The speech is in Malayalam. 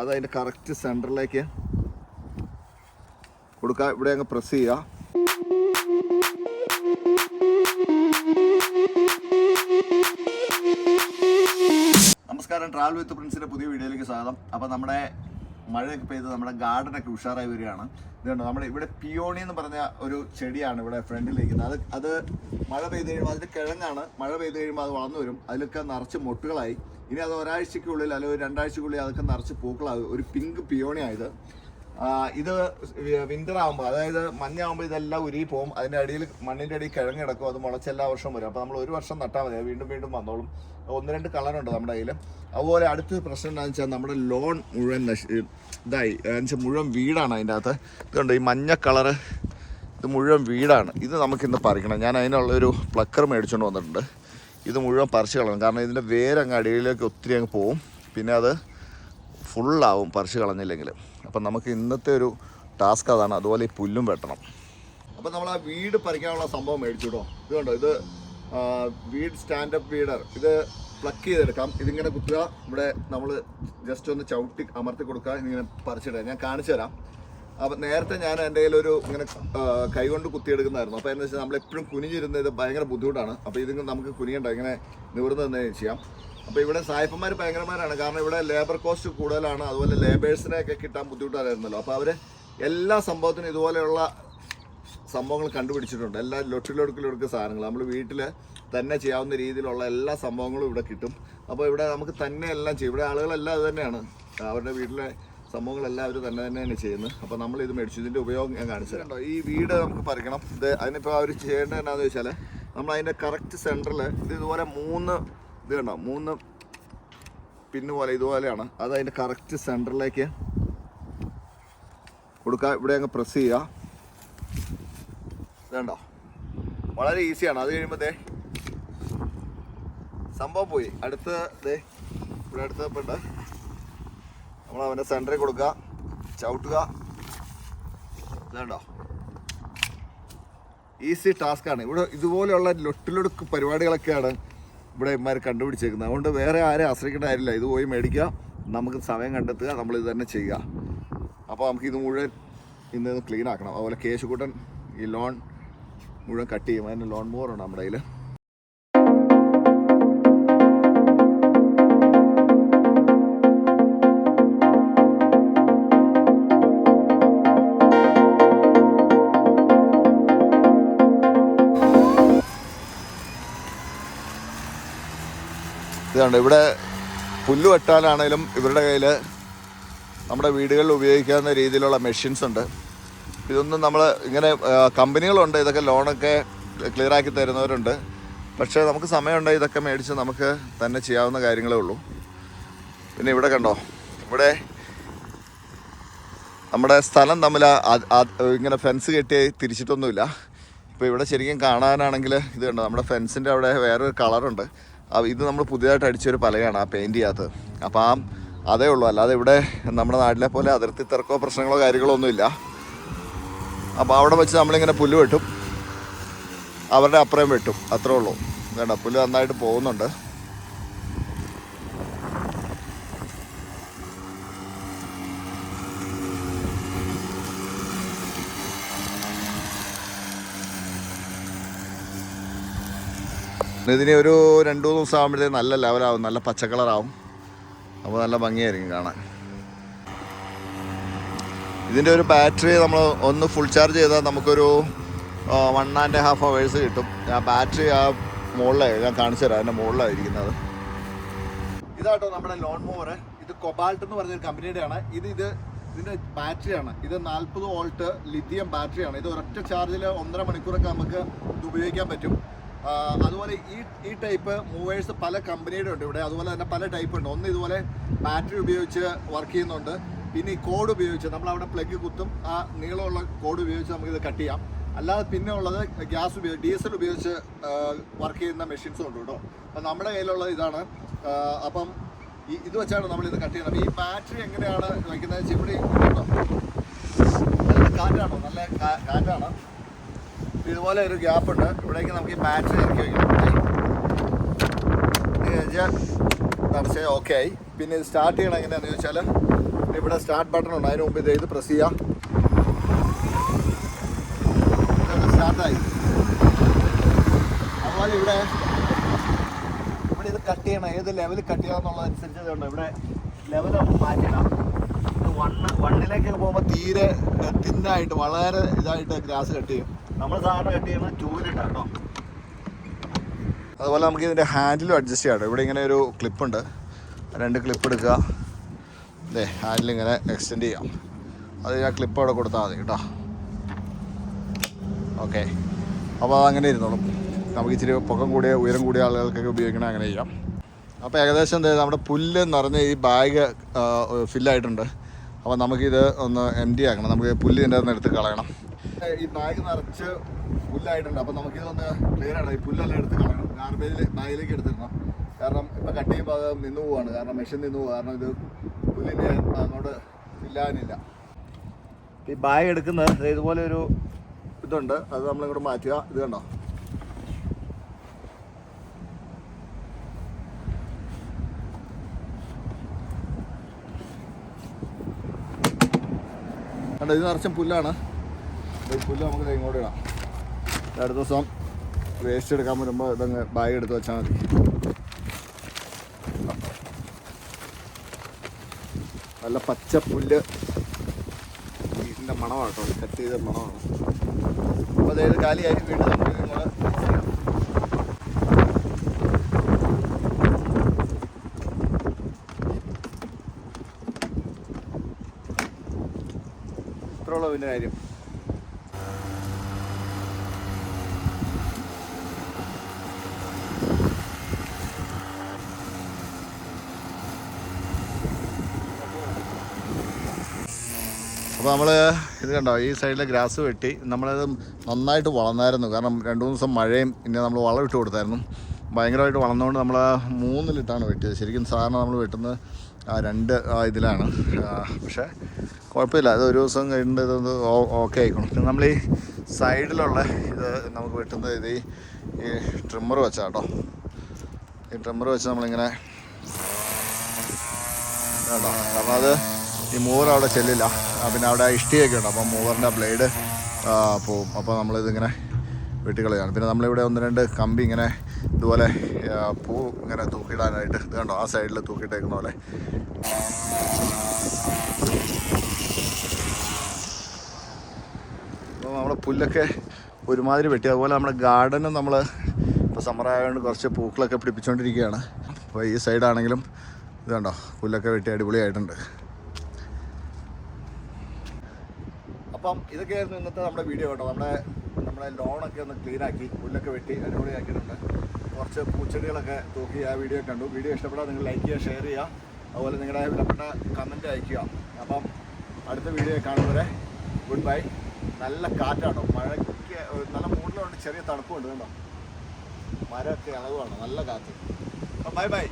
അത് അതിന്റെ കറക്റ്റ് സെന്ററിലേക്ക് കൊടുക്കുക ഇവിടെ അങ്ങ് പ്രസ് ചെയ്യുക. നമസ്കാരം. ട്രാവൽ വിത്ത് പ്രിൻസിന്റെ പുതിയ വീഡിയോയിലേക്ക് സ്വാഗതം. അപ്പോൾ നമ്മുടെ മഴയൊക്കെ പെയ്ത് നമ്മുടെ ഗാർഡനൊക്കെ ഉഷാറായി വരികയാണ്. ഇതുകൊണ്ട് നമ്മുടെ ഇവിടെ പിയോണി എന്ന് പറഞ്ഞ ഒരു ചെടിയാണ് ഇവിടെ ഫ്രണ്ടിലിരിക്കുന്നത് അത് അത് മഴ പെയ്ത് കഴിയുമ്പോൾ അതിന്റെ കിഴങ്ങാണ്. മഴ പെയ്ത് കഴിയുമ്പോൾ അത് വളർന്നു വരും. അതിലൊക്കെ നിറച്ച് മൊട്ടുകളായി. ഇനി അത് ഒരാഴ്ചക്കുള്ളിൽ അല്ലെങ്കിൽ രണ്ടാഴ്ചക്കുള്ളിൽ അതൊക്കെ നിറച്ച് പൂക്കളാകും ഒരു പിങ്ക് പിയോണിയായത് ഇത്. വിന്റർ ആകുമ്പോൾ അതായത് മഞ്ഞാകുമ്പോൾ ഇതെല്ലാം ഉരുകി പോകും. അതിന്റെ അടിയിൽ മണ്ണിന്റെ അടിയിൽ കിഴങ്ങ് കിടക്കും. അത് മുളച്ച് എല്ലാ വർഷവും വരും. അപ്പോൾ നമ്മൾ ഒരു വർഷം നട്ടാൽ മതി. വീണ്ടും വീണ്ടും വന്നോളും. ഒന്ന് രണ്ട് കളറുണ്ട് നമ്മുടെ കയ്യിൽ അതുപോലെ അടുത്ത പ്രശ്നം എന്താണെന്ന് വെച്ചാൽ നമ്മുടെ ലോൺ മുഴുവൻ ഇതായി. എന്നുവെച്ചാൽ മുഴുവൻ വീടാണ് അതിന്റെ അകത്ത്. ഇതുണ്ട് ഈ മഞ്ഞ കളറ്. ഇത് മുഴുവൻ വീടാണ്. ഇത് നമുക്കിന്ന് പറിക്കണം. ഞാൻ അതിനുള്ളൊരു പ്ലക്കർ മേടിച്ചുകൊണ്ട് വന്നിട്ടുണ്ട്. ഇത് മുഴുവൻ പറിച്ചു കളയണം കാരണം ഇതിന്റെ വേരങ്ങ് അടിയിലേക്ക് ഒത്തിരി അങ്ങ് പോവും. പിന്നെ അത് ഫുള്ളാവും പറിച്ചു കളഞ്ഞില്ലെങ്കിൽ. അപ്പം നമുക്ക് ഇന്നത്തെ ഒരു ടാസ്ക് അതാണ് അതുപോലെ ഈ പുല്ലും വെട്ടണം. അപ്പം നമ്മൾ ആ വീട് പറിക്കാനുള്ള സംഭവം മേടിച്ചു കേട്ടോ ഇത് കണ്ടോ? ഇത് വീട് സ്റ്റാൻഡപ്പ് വീഡർ ഇത് പ്ലക്ക് ചെയ്തെടുക്കാം. ഇതിങ്ങനെ കുത്തുക. ഇവിടെ നമ്മൾ ജസ്റ്റ് ഒന്ന് ചവിട്ടി അമർത്തി കൊടുക്കുക. ഇതിങ്ങനെ പറിച്ചിടുക. ഞാൻ കാണിച്ചു തരാം. അപ്പം നേരത്തെ ഞാൻ എന്റെ കയ്യിലൊരു ഇങ്ങനെ കൈകൊണ്ട് കുത്തിയെടുക്കുന്നതായിരുന്നു. അപ്പോൾ എന്താ വെച്ചാൽ നമ്മൾ എപ്പോഴും കുനിഞ്ഞിരുന്നത് ഇത് ഭയങ്കര ബുദ്ധിമുട്ടാണ്. അപ്പോൾ ഇതിങ്ങ് നമുക്ക് കുനിയണ്ട ഇങ്ങനെ നിവർന്ന് തന്നെ ചെയ്യാം. അപ്പോൾ ഇവിടെ സായിപ്പന്മാർ ഭയങ്കരമാരാണ് കാരണം ഇവിടെ ലേബർ കോസ്റ്റ് കൂടുതലാണ്. അതുപോലെ ലേബേഴ്സിനെയൊക്കെ കിട്ടാൻ ബുദ്ധിമുട്ടായിരുന്നല്ലോ. അപ്പോൾ അവർ എല്ലാ സംഭവത്തിനും ഇതുപോലെയുള്ള സംഭവങ്ങൾ കണ്ടുപിടിച്ചിട്ടുണ്ട്. എല്ലാ ലൊട്ടിലൊടുക്കിലൊടുക്ക് സാധനങ്ങൾ. നമ്മൾ വീട്ടിൽ തന്നെ ചെയ്യാവുന്ന രീതിയിലുള്ള എല്ലാ സംഭവങ്ങളും ഇവിടെ കിട്ടും. അപ്പോൾ ഇവിടെ നമുക്ക് തന്നെ എല്ലാം ചെയ്യും. ഇവിടെ ആളുകളെല്ലാം അത് തന്നെയാണ്. അവരുടെ വീട്ടിലെ സംഭവങ്ങളെല്ലാം അവർ തന്നെ തന്നെയാണ് ചെയ്യുന്നത്. അപ്പോൾ നമ്മൾ ഇത് മേടിച്ചു ഇതിന്റെ ഉപയോഗം ഞാൻ കാണിച്ചിട്ടുണ്ടോ ഈ വീട് നമുക്ക് പറിക്കണം. ഇത് അതിനിപ്പോൾ അവർ ചെയ്യേണ്ടത് എന്നാന്ന് വെച്ചാൽ നമ്മൾ അതിന്റെ കറക്റ്റ് സെന്ററിൽ ഇത് ഇതുപോലെ മൂന്ന് ഇത് കണ്ടോ മൂന്ന് പിന്ന് പോലെ ഇതുപോലെയാണ്. അത് അതിന്റെ കറക്റ്റ് സെന്ററിലേക്ക് കൊടുക്കുക. ഇവിടെ അങ്ങ് പ്രസ് ചെയ്യുക. ഇതുണ്ടോ വളരെ ഈസിയാണ് അത് കഴിയുമ്പോൾ സംഭവം പോയി. അടുത്ത് ദേ ഇവിടെ അടുത്തപ്പോണ്ട് നമ്മൾ അവന്റെ സെന്ററിൽ കൊടുക്കുക. ചവിട്ടുക. ഇതുണ്ടോ? ഈസി ടാസ്ക്കാണ് ഇവിടെ ഇതുപോലെയുള്ള ലൊട്ടിലൊടുക്ക് പരിപാടികളൊക്കെയാണ് ഇവിടെ ഇമാർ കണ്ടുപിടിച്ചേക്കുന്നത്. അതുകൊണ്ട് വേറെ ആരെയും ആശ്രയിക്കേണ്ട കാര്യമില്ല. ഇത് പോയി മേടിക്കുക. നമുക്ക് സമയം കണ്ടെത്തുക. നമ്മൾ ഇത് തന്നെ ചെയ്യുക. അപ്പോൾ നമുക്ക് ഇത് മുഴുവൻ ഇന്ന് ക്ലീൻ ആക്കണം. അതുപോലെ കേശുകൂട്ടൻ ഈ ലോൺ മുഴുവൻ കട്ട് ചെയ്യും. അതിന് ലോൺ മോറുണ്ട് നമ്മുടെ കയ്യിൽ ഇതുണ്ട് ഇവിടെ പുല്ല് വെട്ടാനാണേലും ഇവരുടെ കയ്യിൽ നമ്മുടെ വീടുകളിൽ ഉപയോഗിക്കാവുന്ന രീതിയിലുള്ള മെഷീൻസ് ഉണ്ട്. ഇതൊന്നും നമ്മൾ ഇങ്ങനെ കമ്പനികളുണ്ട് ഇതൊക്കെ ലോണൊക്കെ ക്ലിയർ ആക്കി തരുന്നവരുണ്ട്. പക്ഷേ നമുക്ക് സമയമുണ്ടെങ്കിൽ ഇതൊക്കെ മേടിച്ച് നമുക്ക് തന്നെ ചെയ്യാവുന്ന കാര്യങ്ങളേ ഉള്ളൂ. പിന്നെ ഇവിടെ കണ്ടോ ഇവിടെ നമ്മുടെ സ്ഥലം തമ്മിൽ ഇങ്ങനെ ഫെൻസ് കെട്ടി തിരിച്ചിട്ടൊന്നുമില്ല. ഇപ്പോൾ ഇവിടെ ശരിക്കും കാണാനാണെങ്കിൽ ഇത് കണ്ടോ നമ്മുടെ ഫെൻസിന്റെ അവിടെ വേറൊരു കളറുണ്ട് ഇത് നമ്മൾ പുതിയതായിട്ട് അടിച്ചൊരു പലയാണ് ആ പെയിന്റ് ചെയ്യാത്തത് അപ്പം ആ അതേ ഉള്ളൂ. അല്ലാതെ ഇവിടെ നമ്മുടെ നാട്ടിലെ പോലെ അതിർത്തി തിരക്കോ പ്രശ്നങ്ങളോ കാര്യങ്ങളോ ഒന്നുമില്ല. അപ്പോൾ അവിടെ വെച്ച് നമ്മളിങ്ങനെ പുല്ല് വെട്ടും. അവരുടെ അപ്പുറം വെട്ടും. അത്രേ ഉള്ളൂ. വേണ്ട പുല്ല് നന്നായിട്ട് പോകുന്നുണ്ട്. ഇതിന് ഒരു രണ്ട് മൂന്ന് ദിവസം ആകുമ്പോഴത്തേക്ക് നല്ല ലെവലാവും നല്ല പച്ച കളറാവും അപ്പോൾ നല്ല ഭംഗിയായിരിക്കും കാണാൻ. ഇതിന്റെ ഒരു ബാറ്ററി നമ്മൾ ഒന്ന് ഫുൾ ചാർജ് ചെയ്താൽ നമുക്കൊരു വൺ ആൻഡ് ഹാഫ് അവേഴ്സ് കിട്ടും. ആ ബാറ്ററി ആ മുകളിലാണ് ഞാൻ കാണിച്ചു തരാം അതിന്റെ മുകളിലാണ് ഇരിക്കുന്നത് ഇതാട്ടോ നമ്മുടെ ലോൺ മോവറ് ഇത് കൊബാൾട്ട് എന്ന് പറഞ്ഞൊരു കമ്പനിയുടെ ആണ് ഇത് ഇത് ഇതിന്റെ ബാറ്ററിയാണ് ഇത് നാൽപ്പത് വോൾട്ട് ലിഥിയം ബാറ്ററിയാണ് ഇത് ഒരൊറ്റ ചാർജിൽ ഒന്നര മണിക്കൂറൊക്കെ നമുക്ക് ഇത് ഉപയോഗിക്കാൻ പറ്റും. അതുപോലെ ഈ ഈ ടൈപ്പ് മൂവേഴ്സ് പല കമ്പനിയുടെ ഉണ്ട് ഇവിടെ. അതുപോലെ തന്നെ പല ടൈപ്പ് ഉണ്ട്. ഒന്ന് ഇതുപോലെ ബാറ്ററി ഉപയോഗിച്ച് വർക്ക് ചെയ്യുന്നുണ്ട്. പിന്നെ ഈ കോഡ് ഉപയോഗിച്ച് നമ്മൾ അവിടെ പ്ലഗ് കുത്തും. ആ നീളമുള്ള കോഡ് ഉപയോഗിച്ച് നമുക്ക് ഇത് കട്ട് ചെയ്യാം. അല്ലാതെ പിന്നെ ഉള്ളത് ഗ്യാസ് ഉപയോഗിച്ച് ഡീസൽ ഉപയോഗിച്ച് വർക്ക് ചെയ്യുന്ന മെഷീൻസും ഉണ്ട് കേട്ടോ. അപ്പം നമ്മുടെ കയ്യിലുള്ളത് ഇതാണ്. അപ്പം ഈ ഇത് വെച്ചാണ് നമ്മൾ ഇത് കട്ട് ചെയ്യുന്നത്. ഈ ബാറ്ററി എങ്ങനെയാണ് വയ്ക്കുന്നത്? ഇവിടെ കാറ്റാണോ? നല്ല കാറ്റാണ്? ഇതുപോലെ ഒരു ഗ്യാപ്പ് ഉണ്ട്. ഇവിടേക്ക് നമുക്ക് ഈ ബാറ്ററി ഇറക്കി വെക്കണം ഓക്കെ ആയി. പിന്നെ ഇത് സ്റ്റാർട്ട് ചെയ്യണം എങ്ങനെയാണെന്ന് ചോദിച്ചാൽ ഇവിടെ സ്റ്റാർട്ട് ബട്ടൺ ഉണ്ട്. അതിന് മുമ്പ് ഇത് പ്രസ് ചെയ്യാം. സ്റ്റാർട്ടായി അതുപോലെ ഇവിടെ ഇവിടെ ഇത് കട്ട് ചെയ്യണം. ഏത് ലെവൽ കട്ട് ചെയ്യാമെന്നുള്ളതനുസരിച്ച് ഇതുണ്ട്. ഇവിടെ ലെവൽ നമുക്ക് വണ്ണ് വണ്ണിലേക്കൊക്കെ പോകുമ്പോൾ തീരെ തിന്നായിട്ട് വളരെ ഇതായിട്ട് ഗ്രാസ് കട്ട് ചെയ്യും. നമ്മൾ സാധാരണ അതുപോലെ നമുക്ക് ഇതിന്റെ ഹാൻഡിലും അഡ്ജസ്റ്റ് ചെയ്യാം ഇവിടെ ഇങ്ങനെ ഒരു ക്ലിപ്പുണ്ട് രണ്ട് ക്ലിപ്പ് എടുക്കുക. അതെ ഹാൻഡിൽ ഇങ്ങനെ എക്സ്റ്റെൻഡ് ചെയ്യാം. അത് ഞാൻ ക്ലിപ്പ് അവിടെ കൊടുത്താൽ മതി കേട്ടോ ഓക്കെ അപ്പോൾ അതങ്ങനെ ഇരുന്നോളും. നമുക്ക് ഇച്ചിരി പൊക്കം കൂടിയ ഉയരം കൂടിയ ആളുകൾക്കൊക്കെ ഉപയോഗിക്കണേ അങ്ങനെ ചെയ്യാം. അപ്പോൾ ഏകദേശം എന്താ നമ്മുടെ പുല്ല് നിറഞ്ഞ ഈ ബാഗ് ഫില്ലായിട്ടുണ്ട് അപ്പോൾ നമുക്കിത് ഒന്ന് എം ഡി ആക്കണം. നമുക്ക് പുല്ല് ഇതിന്റെ നിന്ന് എടുത്ത് കളയണം. ഈ ബാഗ് നിറച്ച് പുല്ലായിട്ടുണ്ട്. അപ്പോൾ നമുക്കിതൊന്ന് ക്ലിയർ ആണ് ഈ പുല്ലെല്ലാം എടുത്ത് കളയണം. ഗാർബേജിൽ ബാഗിലേക്ക് എടുത്തിടണം. കാരണം ഇപ്പം കട്ട് ചെയ്യുമ്പോൾ അത് നിന്ന് പോവാണ്. കാരണം മെഷീൻ നിന്ന് പോകും കാരണം ഇത് പുല്ലിന്റെ അങ്ങോട്ട് ഇല്ലാനില്ല. ഈ ബാഗ് എടുക്കുന്നത് ഇതുപോലെ ഒരു ഇതുണ്ട്. അത് നമ്മളിങ്ങോട്ട് മാറ്റുക. ഇത് കണ്ടോ? കണ്ടോ? ഇത് നിറച്ചും പുല്ലാണ്. പുല്ല് നമുക്ക് ഇങ്ങോട്ട് ഇടാം. അടുത്ത ദിവസം വേസ്റ്റ് എടുക്കാൻ വരുമ്പോൾ ഇതങ്ങ് ബാഗ് എടുത്ത് വെച്ചാൽ മതി. നല്ല പച്ച പുല്ല്. വീടിന്റെ മണമാണ് കേട്ടോ ചെയ്ത മണമാണ്. അപ്പോൾ അതായത് കാലിയായി വീട് നമുക്ക് ഇങ്ങോട്ട് ചെയ്യാം. ഇത്രേ കാര്യം. അപ്പോൾ നമ്മൾ ഇത് കണ്ടോ? ഈ സൈഡിലെ ഗ്രാസ് വെട്ടി. നമ്മളത് നന്നായിട്ട് വളർന്നായിരുന്നു. കാരണം രണ്ട് മൂന്ന് ദിവസം മഴയും പിന്നെ നമ്മൾ വളം ഇട്ട് കൊടുത്തായിരുന്നു. ഭയങ്കരമായിട്ട് വളർന്നുകൊണ്ട് നമ്മൾ മൂന്നിലിട്ടാണ് വെട്ടിയത്. ശരിക്കും സാധാരണ നമ്മൾ വെട്ടുന്നത് ആ രണ്ട് ഇതിലാണ്. പക്ഷേ കുഴപ്പമില്ല. അത് ഒരു ദിവസം കഴിഞ്ഞിട്ട് ഇതൊന്ന് ഓക്കെ ആയിക്കോണം പിന്നെ നമ്മൾ ഈ സൈഡിലുള്ള ഇത് നമുക്ക് വെട്ടുന്നത് ഇത് ഈ- ട്രിമ്മർ വെച്ചാൽ കേട്ടോ ഈ ട്രിമ്മർ വെച്ച് നമ്മളിങ്ങനെ കേട്ടോ കാരണം അത് ഈ മൂവർ അവിടെ ചെല്ലില്ല. പിന്നെ അവിടെ ഇഷ്ടിയൊക്കെ ഉണ്ട്. അപ്പം മൂവറിന്റെ ബ്ലേഡ് പോവും. അപ്പോൾ നമ്മളിതിങ്ങനെ വെട്ടിക്കളയാണ്. പിന്നെ നമ്മളിവിടെ ഒന്ന് രണ്ട് കമ്പി ഇങ്ങനെ ഇതുപോലെ പൂ ഇങ്ങനെ തൂക്കിയിടാനായിട്ട് ഇത് കണ്ടോ? ആ സൈഡിൽ തൂക്കിയിട്ടേക്കുന്ന പോലെ. അപ്പോൾ നമ്മുടെ പുല്ലൊക്കെ ഒരുമാതിരി വെട്ടി. അതുപോലെ നമ്മുടെ ഗാർഡനും നമ്മൾ ഇപ്പോൾ സമ്മറായതുകൊണ്ട് കുറച്ച് പൂക്കളൊക്കെ പിടിപ്പിച്ചുകൊണ്ടിരിക്കുകയാണ് അപ്പോൾ ഈ സൈഡാണെങ്കിലും ഇത് കണ്ടോ? പുല്ലൊക്കെ വെട്ടി അടിപൊളിയായിട്ടുണ്ട്. അപ്പം ഇതൊക്കെയായിരുന്നു ഇന്നത്തെ നമ്മുടെ വീഡിയോ കേട്ടോ. നമ്മുടെ നമ്മുടെ ലോണൊക്കെ ഒന്ന് ക്ലീനാക്കി പുല്ലൊക്കെ വെട്ടി അടിപൊളിയാക്കിയിട്ടുണ്ട്. കുറച്ച് പൂച്ചെടികളൊക്കെ തൂക്കി ആ വീഡിയോ കണ്ടു. വീഡിയോ ഇഷ്ടപ്പെട്ടാൽ നിങ്ങൾ ലൈക്ക് ചെയ്യുക ഷെയർ ചെയ്യുക. അതുപോലെ നിങ്ങളുടെ വിലപ്പെട്ട കമന്റ് അയക്കുക അപ്പം അടുത്ത വീഡിയോ കാണുന്നവരെ ഗുഡ് ബൈ നല്ല കാറ്റാട്ടോ. മഴയ്ക്ക് നല്ല മൂടിലുണ്ട് ചെറിയ തണുപ്പുണ്ട് കണ്ടോ മരമൊക്കെ ഇളവാണ് നല്ല കാറ്റ്. അപ്പം ബൈ ബൈ